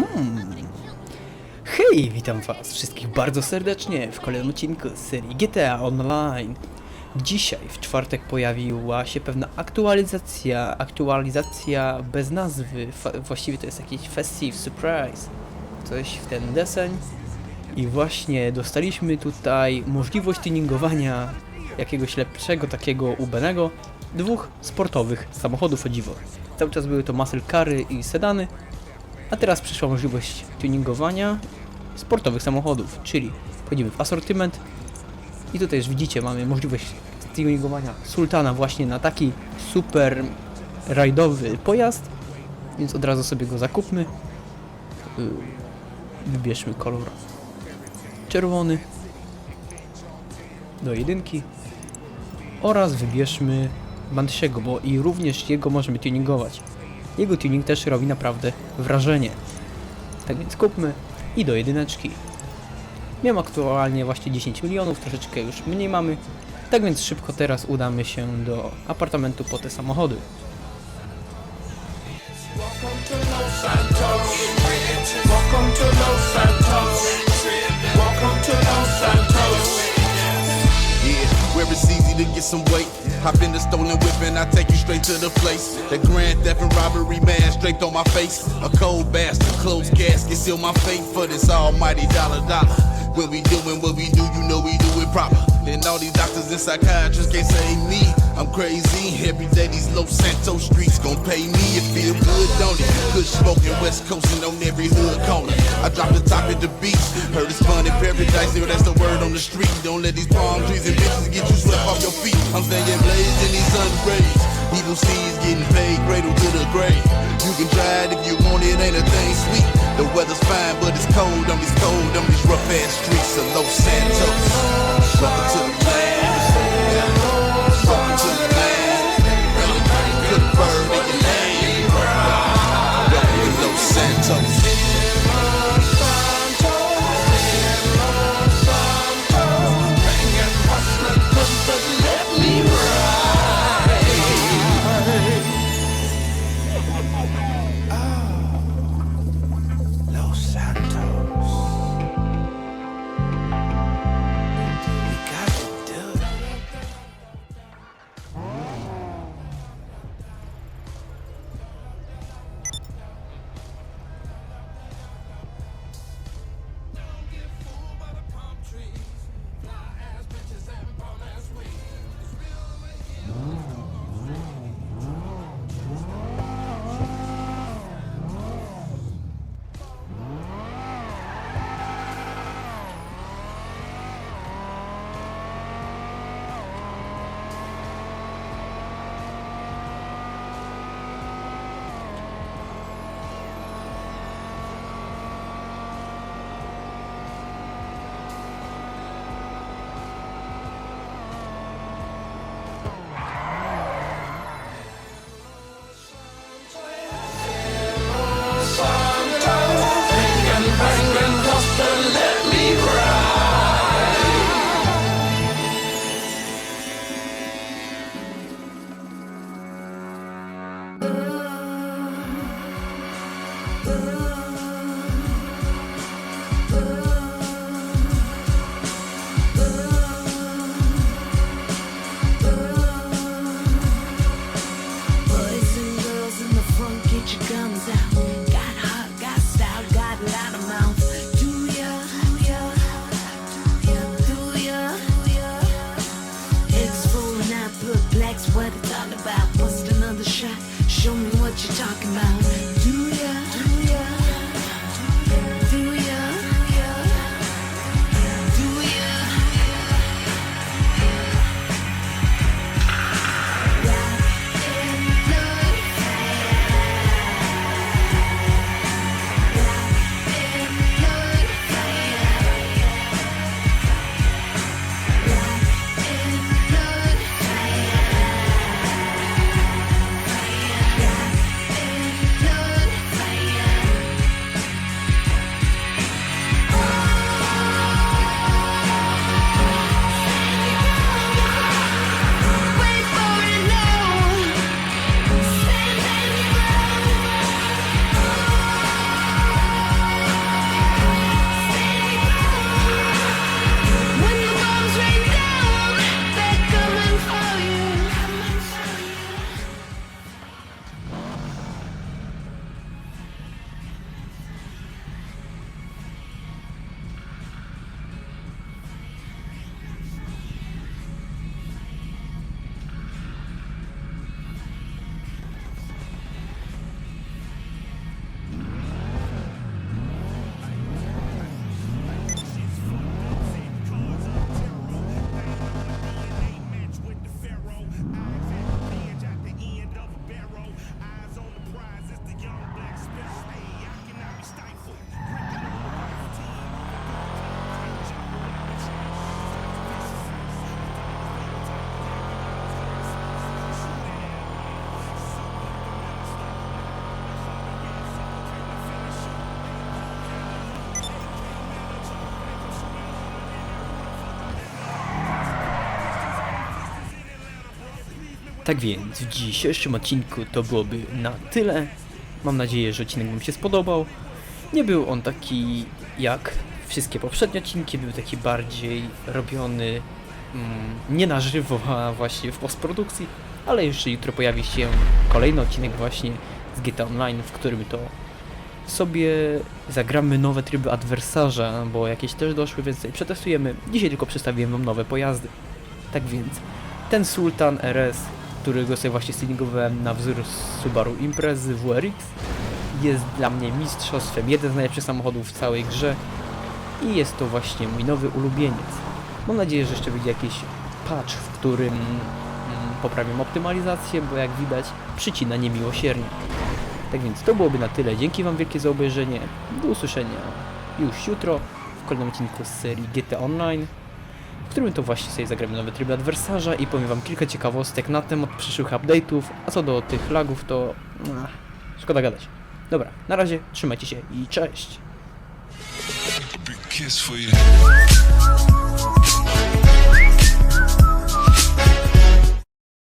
Hmm. Hej, witam was wszystkich bardzo serdecznie w kolejnym odcinku z serii GTA Online. Dzisiaj, w czwartek, pojawiła się pewna aktualizacja, aktualizacja bez nazwy, właściwie to jest jakiś festive surprise, coś w ten deseń. I właśnie dostaliśmy tutaj możliwość tuningowania jakiegoś lepszego, takiego ubenego, dwóch sportowych samochodów o dziwo. Cały czas były to muscle cary i sedany, a teraz przyszła możliwość tuningowania sportowych samochodów, czyli wchodzimy w asortyment i tutaj już widzicie, mamy możliwość tuningowania Sultana właśnie na taki super rajdowy pojazd, więc od razu sobie go zakupmy. Yy, Wybierzmy kolor czerwony do jedynki oraz wybierzmy Banshego, bo i również jego możemy tuningować. Jego tuning też robi naprawdę wrażenie. Tak więc kupmy i do jedyneczki. Miałem aktualnie właśnie 10 milionów, troszeczkę już mniej mamy. Tak więc szybko teraz udamy się do apartamentu po te samochody. Welcome to Los Santos. It's easy to get some weight. Hop in the stolen whip and I take you straight to the place. The grand theft and robbery man straight on my face. A cold bastard, closed casket, seal my fate for this almighty dollar dollar. When we doing what we do, you know we do it proper. And all these doctors and psychiatrists can't save me. Crazy. Every day these Los Santos streets gon' pay me. It feel good, don't it? Good smoking, West Coastin' on every hood corner. I drop the top at the beach. Heard it's fun in paradise, yo, that's the word on the street. Don't let these palm trees and bitches get you swept off your feet. I'm staying blazed in these sun rays. Evil seeds getting paid, cradle to the grave. You can try it if you want it, ain't a thing sweet. The weather's fine, but it's cold on these cold, on these rough ass streets of Los Santos. Welcome to the Tak więc w dzisiejszym odcinku to byłoby na tyle. Mam nadzieję, że odcinek Wam się spodobał. Nie był on taki jak wszystkie poprzednie odcinki, był taki bardziej robiony mm, nie na żywo, a właśnie w postprodukcji. Ale jeszcze jutro pojawi się kolejny odcinek właśnie z GTA Online, w którym to sobie zagramy nowe tryby adwersarza, bo jakieś też doszły, więc sobie przetestujemy. Dzisiaj tylko przedstawiłem Wam nowe pojazdy. Tak więc ten Sultan RS, którego sobie właśnie stylingowałem na wzór Subaru Imprezy WRX, jest dla mnie mistrzostwem, jeden z najlepszych samochodów w całej grze i jest to właśnie mój nowy ulubieniec. Mam nadzieję, że jeszcze będzie jakiś patch, w którym mm, poprawiam optymalizację, bo jak widać przycina niemiłosiernie. Tak więc to byłoby na tyle. Dzięki Wam wielkie za obejrzenie. Do usłyszenia już jutro w kolejnym odcinku z serii GT Online, w którym to właśnie sobie zagramy nowe tryby adwersarza i powiem Wam kilka ciekawostek na temat przyszłych update'ów, a co do tych lagów to... Ach, szkoda gadać. Dobra, na razie, trzymajcie się i cześć!